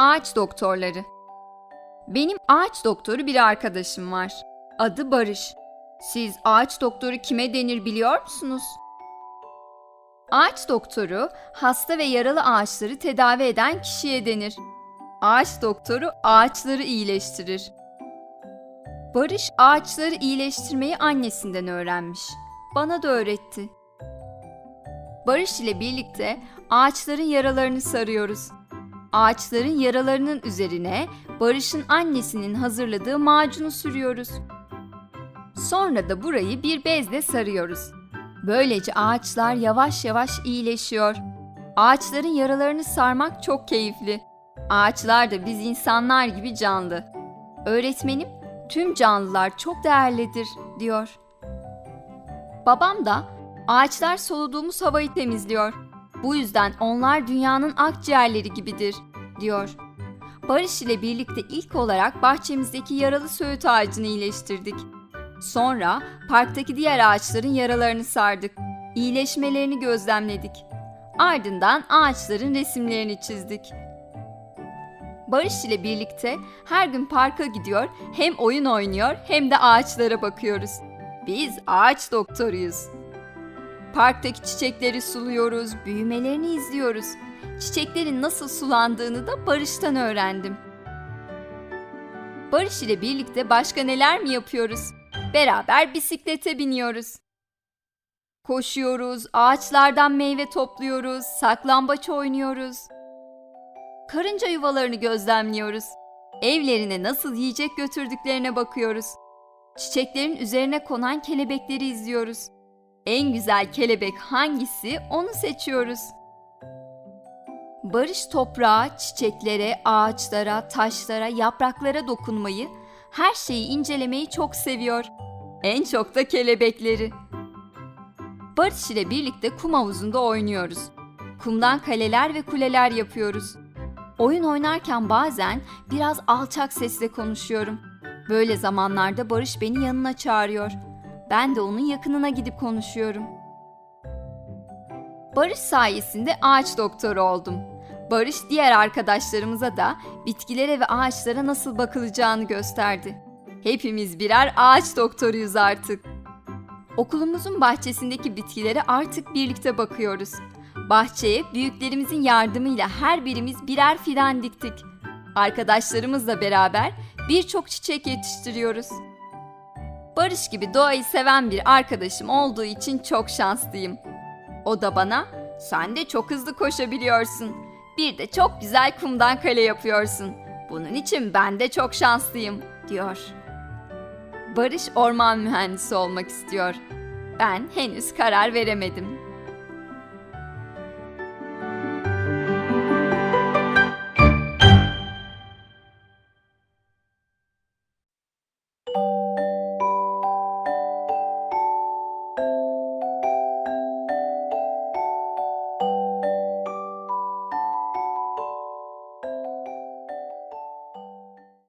Ağaç doktorları. Benim ağaç doktoru bir arkadaşım var. Adı Barış. Siz ağaç doktoru kime denir biliyor musunuz? Ağaç doktoru hasta ve yaralı ağaçları tedavi eden kişiye denir. Ağaç doktoru ağaçları iyileştirir. Barış ağaçları iyileştirmeyi annesinden öğrenmiş. Bana da öğretti. Barış ile birlikte ağaçların yaralarını sarıyoruz. Ağaçların yaralarının üzerine Barış'ın annesinin hazırladığı macunu sürüyoruz. Sonra da burayı bir bezle sarıyoruz. Böylece ağaçlar yavaş yavaş iyileşiyor. Ağaçların yaralarını sarmak çok keyifli. Ağaçlar da biz insanlar gibi canlı. Öğretmenim tüm canlılar çok değerlidir diyor. Babam da ağaçlar soluduğumuz havayı temizliyor. Bu yüzden onlar dünyanın akciğerleri gibidir diyor. Barış ile birlikte ilk olarak bahçemizdeki yaralı söğüt ağacını iyileştirdik. Sonra parktaki diğer ağaçların yaralarını sardık. İyileşmelerini gözlemledik. Ardından ağaçların resimlerini çizdik. Barış ile birlikte her gün parka gidiyor, hem oyun oynuyor hem de ağaçlara bakıyoruz. Biz ağaç doktoruyuz. Parktaki çiçekleri suluyoruz, büyümelerini izliyoruz. Çiçeklerin nasıl sulandığını da Barış'tan öğrendim. Barış ile birlikte başka neler mi yapıyoruz? Beraber bisiklete biniyoruz. Koşuyoruz, ağaçlardan meyve topluyoruz, saklambaç oynuyoruz. Karınca yuvalarını gözlemliyoruz. Evlerine nasıl yiyecek götürdüklerine bakıyoruz. Çiçeklerin üzerine konan kelebekleri izliyoruz. En güzel kelebek hangisi onu seçiyoruz. Barış toprağa, çiçeklere, ağaçlara, taşlara, yapraklara dokunmayı, her şeyi incelemeyi çok seviyor. En çok da kelebekleri. Barış ile birlikte kum havuzunda oynuyoruz. Kumdan kaleler ve kuleler yapıyoruz. Oyun oynarken bazen biraz alçak sesle konuşuyorum. Böyle zamanlarda Barış beni yanına çağırıyor. Ben de onun yakınına gidip konuşuyorum. Barış sayesinde ağaç doktoru oldum. Barış diğer arkadaşlarımıza da bitkilere ve ağaçlara nasıl bakılacağını gösterdi. Hepimiz birer ağaç doktoruyuz artık. Okulumuzun bahçesindeki bitkilere artık birlikte bakıyoruz. Bahçeye büyüklerimizin yardımıyla her birimiz birer fidan diktik. Arkadaşlarımızla beraber birçok çiçek yetiştiriyoruz. Barış gibi doğayı seven bir arkadaşım olduğu için çok şanslıyım. O da bana, sen de çok hızlı koşabiliyorsun. Bir de çok güzel kumdan kale yapıyorsun. Bunun için ben de çok şanslıyım, diyor. Barış orman mühendisi olmak istiyor. Ben henüz karar veremedim.